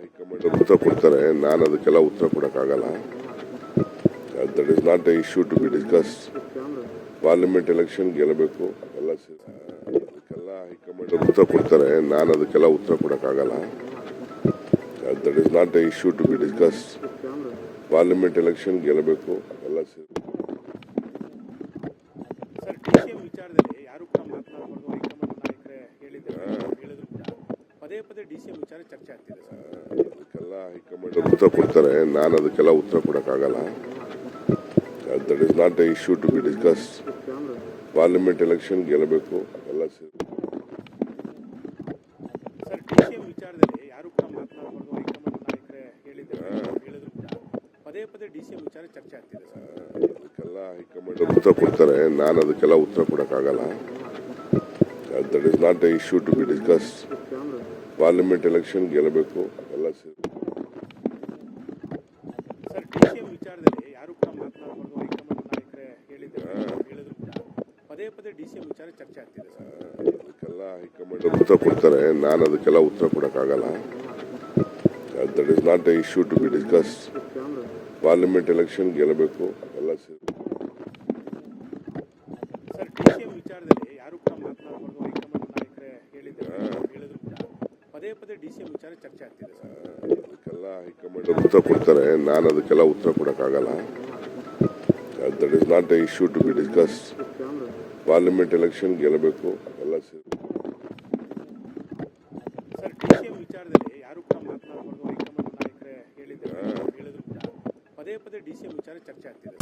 High command ಉತ್ತರ ಕೊಡ್ತಾರೆ. ನಾನು ಅದಕ್ಕೆಲ್ಲ ಉತ್ತರ ಕೊಡೋಕ್ಕಾಗಲ್ಲ. That is not the issue to be discuss parliament election ಗೆಲ್ಲಬೇಕು. ಸೇರಿ ಅದಕ್ಕೆಲ್ಲ ಹೈಕಮಾಂಡ್ ಉತ್ತರ ಕೊಡ್ತಾರೆ. ನಾನು ಅದಕ್ಕೆಲ್ಲ ಉತ್ತರ ಕೊಡೋಕ್ಕಾಗಲ್ಲ. That is not the issue to be discuss parliament election ಗೆಲ್ಲಬೇಕು. ಎಲ್ಲ ಸೇರಿ ಸರ್ ಡಿಸಿಎಂ ವಿಚಾರದಲ್ಲಿ ಯಾರು ಕೂಡ ಮಾತನಾಡಬಾರ್ದು ಹೈಕಮಾಂಡ್ ನಾಯಕರೇ ಹೇಳಿದ್ದಾರೆ ಹೇಳಿದ್ರು ಕೂಡ ಪದೇ ಪದೇ ಡಿಸಿಎಂ ವಿಚಾರ ಚರ್ಚೆ ಆಗ್ತಿದೆ ಸರ್ ಅದಕ್ಕೆಲ್ಲ ಹೈಕಮಾಂಡ್ ಉತ್ತರ ಕೊಡ್ತಾರೆ. ನಾನು ಅದಕ್ಕೆಲ್ಲ ಉತ್ತರ ಕೊಡೋಕ್ಕಾಗಲ್ಲ. That is not a issue to be discuss parliament election ಗೆಲ್ಲಬೇಕು ಎಲ್ಲ ಸೇರಿ ಅದಕ್ಕೆಲ್ಲ ಹೈಕಮಾಂಡ್ ಉತ್ತರ ಕೊಡ್ತಾರೆ. ನಾನು ಅದಕ್ಕೆಲ್ಲ ಉತ್ತರ ಕೊಡೋಕ್ಕಾಗಲ್ಲ. That is not a issue to be discuss parliament election ಗೆಲ್ಲಬೇಕು ಎಲ್ಲ ಸೇರಿ. ಅದಕ್ಕೆಲ್ಲ ಹೈಕಮಾಂಡ್ ಉತ್ತರ ಕೊಡ್ತಾರೆ ನಾನು ಅದಕ್ಕೆಲ್ಲ ಉತ್ತರ ಕೊಡೋಕ್ಕಾಗಲ್ಲ. That is not the issue to be discuss parliament election ಗೆಲ್ಲಬೇಕು ಪದೇ ಪದೇ ಡಿ ಸಿ ವಿಚಾರ ಚರ್ಚೆ ಆಗ್ತಿದೆ ಸರ್. ಅದಕ್ಕೆಲ್ಲ ಹೈಕಮಾಂಡ್ ಉತ್ತರ ಕೊಡ್ತಾರೆ. ನಾನು ಅದಕ್ಕೆಲ್ಲ ಉತ್ತರ ಕೊಡೋಕ್ಕಾಗಲ್ಲ. That is not a issue to be discuss parliament election ಗೆಲ್ಲಬೇಕು. ಎಲ್ಲ ಸೇರಿ. ಕೂಡ ಪದೇ ಡಿ ಸಿ ವಿಚಾರ ಚರ್ಚೆ ಆಗ್ತಿದೆ